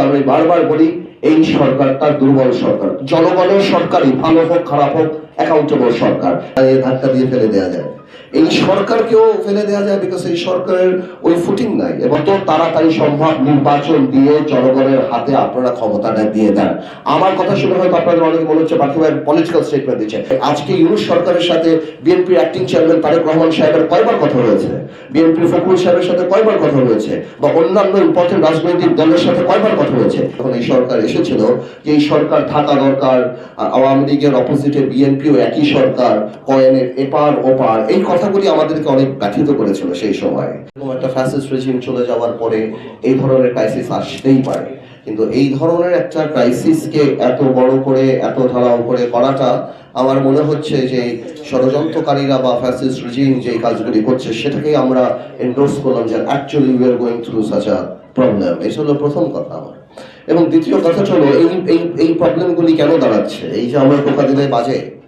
কারণ আমি বারবার বলি, এই সরকার তার দুর্বল সরকার। জনগণের সরকারই ভালো হোক, খারাপ হোক অ্যাকাউন্টেবল সরকার। ধাক্কা দিয়ে ফেলে দেওয়া যায় এই সরকারকেও ফেলে দেওয়া যায় বিকজ এই সরকারের ওই ফুটিং নাই। এবং তো তাড়াতাড়ি সম্ভব নির্বাচন দিয়ে জনগণের হাতে আপনারা ক্ষমতাটা দিয়ে দেন। আমার কথা শুনে হয়তো আপনাদের অনেকে মনে হচ্ছে বাকি ভাই পলিটিক্যাল স্টেটমেন্ট দিচ্ছে। আজকে ইউনুস সরকারের সাথে বিএনপির অ্যাক্টিং চেয়ারম্যান তারেক রহমান সাহেবের কয়বার কথা হয়েছে? বিএনপির ফখরুল সাহেবের সাথে কয়বার কথা হয়েছে? বা অন্যান্য ইম্পর্টেন্ট রাজনৈতিক দলের সাথে কয়বার কথা হয়েছে? যখন এই সরকার এসেছিল যে এই সরকার থাকা দরকার আওয়ামী লীগের অপোজিটে বিএনপিও একই সরকার, কয়েনের এপার ওপার। এই কথাগুলি আমাদেরকে অনেক ব্যথিত করেছিল সেই সময়। একটা ফ্যাসিস্ট রেজিম চলে যাওয়ার পরে এই ধরনের ক্রাইসিস আসতেই পারে। কিন্তু এই ধরনের একটা ক্রাইসিসকে এত বড় করে, এত ঢালাও করে করাটা আমার মনে হচ্ছে যে ষড়যন্ত্রকারীরা বা ফ্যাসিস্ট রেজিম যে কাজগুলি করছে, সেটাকেই আমরা এন্ডোর্স করলাম যে actually we are going through such a problem এই হলো প্রথম কথা আমার। এবং দ্বিতীয় কথা হলো, এই এই এই প্রবলেমগুলি কেন দাঁড়াচ্ছে? এই যে আমরা টোকা দিলে বাজে?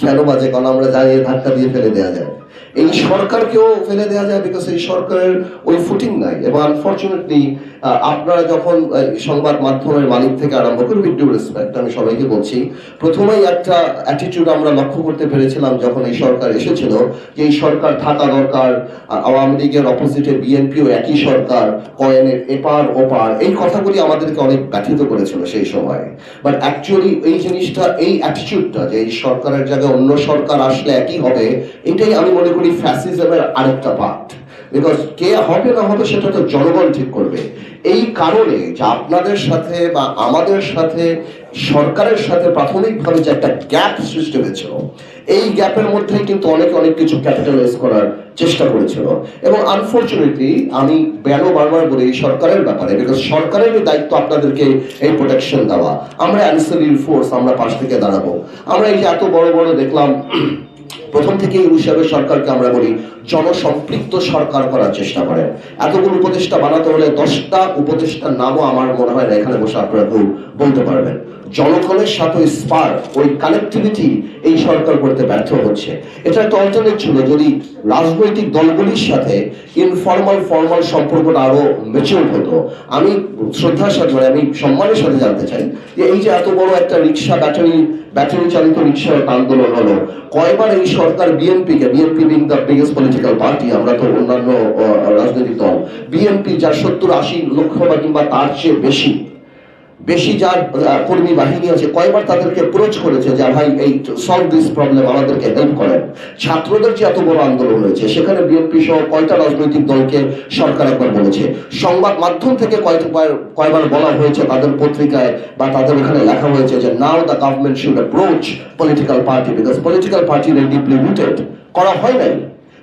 কেন বাজে কারণ আমরা জানি ধাক্কা দিয়ে ফেলে দেওয়া যায়। এই সরকারকেও ফেলে দেওয়া যায় বিকজ এই সরকারের ওই ফুটিং নাই। এবং আনফর্চুনেটলি আপনারা যখন সংবাদ মাধ্যমের মালিক থেকে আরম্ভ করে উইথ রেসপেক্ট আমি সবাইকে বলছি, প্রথমেই একটা অ্যাটিটিউড আমরা লক্ষ্য করতে পেরেছিলাম যখন এই সরকার এসেছিল, যে এই সরকার থাকা দরকার আওয়ামী লীগের অপোজিটে বিএনপিও একই সরকার, কয়েনের এপার ওপার, এই কথাগুলি আমাদেরকে অনেক ব্যথিত করেছিল সেই সময়। বাট অ্যাকচুয়ালি এই জিনিসটা, এই অ্যাটিটিউডটা যে এই সরকারের জায়গায় অন্য সরকার আসলে একই হবে, এটাই আমি মনে করি ফ্যাসিজমের আরেকটা পার্ট বিকজ কে হবে না হবে সেটা তো জনগণ ঠিক করবে। এই কারণে যে আপনাদের সাথে বা আমাদের সাথে, সরকারের সাথে প্রাথমিকভাবে যে একটা গ্যাপ সৃষ্টি হয়েছিল, এই গ্যাপের মধ্যেই কিন্তু অনেকে অনেক কিছু ক্যাপিটালাইজ করার চেষ্টা করেছিল। এবং আনফর্চুনেটলি আমি বেন বারবার বলি সরকারের ব্যাপারে বিকজ সরকারের দায়িত্ব আপনাদেরকে এই প্রোটেকশন দেওয়া। আমরা অ্যান্সারি ফোর্স আমরা পাশ থেকে দাঁড়াবো। আমরা এই যে এত বড় বড় দেখলাম প্রথম থেকে হিসাবে সরকারকে আমরা বলি জনসম্পৃক্ত সরকার করার চেষ্টা করেন। এতগুলো উপদেষ্টা বানাতে হলে দশটা উপদেষ্টার নামও আমার মনে হয় না এখানে বসে আপনারা বলতে পারবেন। জনগণের সাথে স্পার্ক ওই কানেক্টিভিটি এই সরকার করতে ব্যর্থ হচ্ছে। এটা একটা অল্টারনেট ছিল যদি রাজনৈতিক দলগুলির সাথে ইনফর্মাল ফর্মাল সম্পর্কটা আরও মেচিউর হতো, আমি শ্রদ্ধার সাথে মানে আমি সম্মানের সাথে জানতে চাই যে এই যে এত বড় একটা রিক্সা ব্যাটারি ব্যাটারি চালিত রিক্সার আন্দোলন হলো, কয়বার এই সরকার বিএনপিকে BNP being the biggest political party আমরা তো অন্যান্য রাজনৈতিক দল বিএনপি যার সত্তর, আশি লক্ষ বা কিংবা তার চেয়ে বেশি বেশি যার কর্মী বাহিনী আছে, কয়বার তাদেরকে অ্যাপ্রোচ করেছে যে, ভাই, এই সলভ দিস প্রবলেম আমাদেরকে হেল্প করেন। ছাত্রদের যে এত বড় আন্দোলন হয়েছে, সেখানে বিএনপি সহ কয়টা রাজনৈতিক দলকে সরকার একবার বলেছে। সংবাদ মাধ্যম থেকে কয়বার কয়বার বলা হয়েছে তাদের পত্রিকায় বা তাদের এখানে লেখা হয়েছে যে now the government should approach political party because political party deeply rooted করা হয় নাই।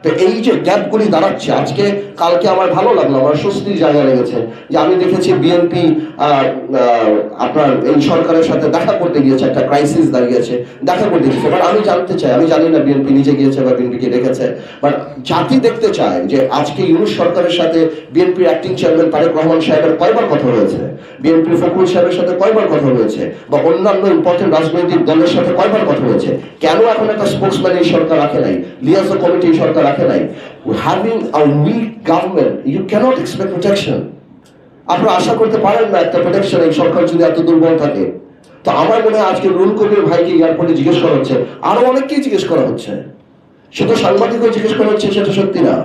তো এই যে গ্যাপগুলি দাঁড়াচ্ছে, আজকে কালকে আমার ভালো লাগল, আমার স্বস্তির জায়গা লেগেছে যে আমি দেখেছি বিএনপি আপনার এই সরকারের সাথে দেখা করতে গিয়েছে, একটা ক্রাইসিস দাঁড়িয়েছে, দেখা করতে গিয়েছে। বাট আমি জানতে চাই, আমি জানি না বিএনপি নিজে গিয়েছে বা বিএনপিকে দেখেছে বাট জাতি দেখতে চায় যে আজকে ইউনুস সরকারের সাথে বিএনপির অ্যাক্টিং চেয়ারম্যান তারেক রহমান সাহেবের কয়বার কথা হয়েছে? বিএনপির ফখরুল সাহেবের সাথে কয়বার কথা হয়েছে? বা অন্যান্য ইম্পর্টেন্ট রাজনৈতিক দলের সাথে কয়বার কথা হয়েছে? কেন এখন একটা স্পোর্টসম্যান এই সরকার রাখে নাই? লিয়াজো কমিটি সরকার রাখে নাই। Having a weak government you cannot expect protection আপনারা আশা করতে পারেন না একটা প্রোটেকশন এই সরকার যদি এত দুর্বল থাকে। তো আমার মনে হয় আজকে রুল কবির ভাইকে এয়ারপোর্টে জিজ্ঞেস করা হচ্ছে। আরও অনেককেই জিজ্ঞেস করা হচ্ছে। শুধু সাংবাদিকও জিজ্ঞেস করা হচ্ছে সেটা সত্যি না।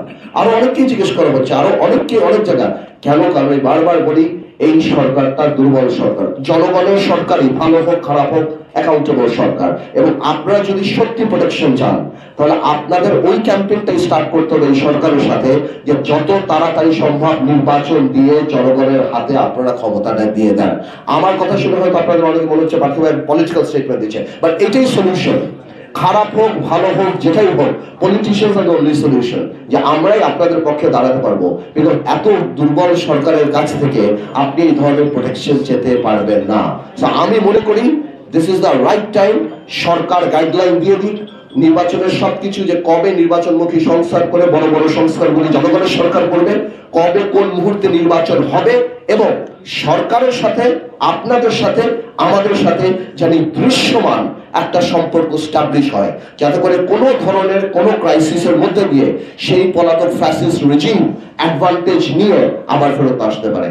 আরও অনেককেই জিজ্ঞেস করা হচ্ছে। আরও অনেককে অনেক জায়গা কেন? কারণ বারবার বলি, এই সরকারটা দুর্বল সরকার। জনগণের সরকারই ভালো হোক, খারাপ হোক অ্যাকাউন্টেবল সরকার। এবং আপনারা যদি সত্যি প্রোটেকশন চান, তাহলে আপনাদের ওই ক্যাম্পেইনটাই স্টার্ট করতে হবে এই সরকারের সাথে যে যত তাড়াতাড়ি সম্ভব নির্বাচন দিয়ে জনগণের হাতে আপনারা ক্ষমতাটা দিয়ে দেন। আমার কথা শুনে হয়তো আপনাদের অনেকে মনে হচ্ছে বাকি পলিটিক্যাল স্টেটমেন্ট দিচ্ছে বাট এটাই সলিউশন খারাপ হোক, ভালো হোক, যেটাই হোক পলিটিশিয়ানস আর অনলি সলিউশন যে আমরাই আপনাদের পক্ষে দাঁড়াতে পারব। বিকজ এত দুর্বল সরকারের কাছ থেকে আপনি এই ধরনের প্রোটেকশন যেতে পারবেন না। আমি মনে করি this is the right time Sarkar guideline দিয়ে দিক, নির্বাচনের সবকিছু যে কবে নির্বাচনমুখী সংস্কার করে বড় বড় সংস্কারগুলি জনগণের সরকার করবে, কবে কোন মুহূর্তে নির্বাচন হবে এবং সরকারের সাথে, আপনাদের সাথে, আমাদের সাথে জানি দৃশ্যমান একটা সম্পর্ক স্টাবলিশ হয়। যাতে করে কোনো ধরনের কোনো ক্রাইসিসের মধ্যে দিয়ে সেই পলাতক ফ্যাসিস্ট রেজিম অ্যাডভান্টেজ নিয়ে আবার ফেরত আসতে পারে।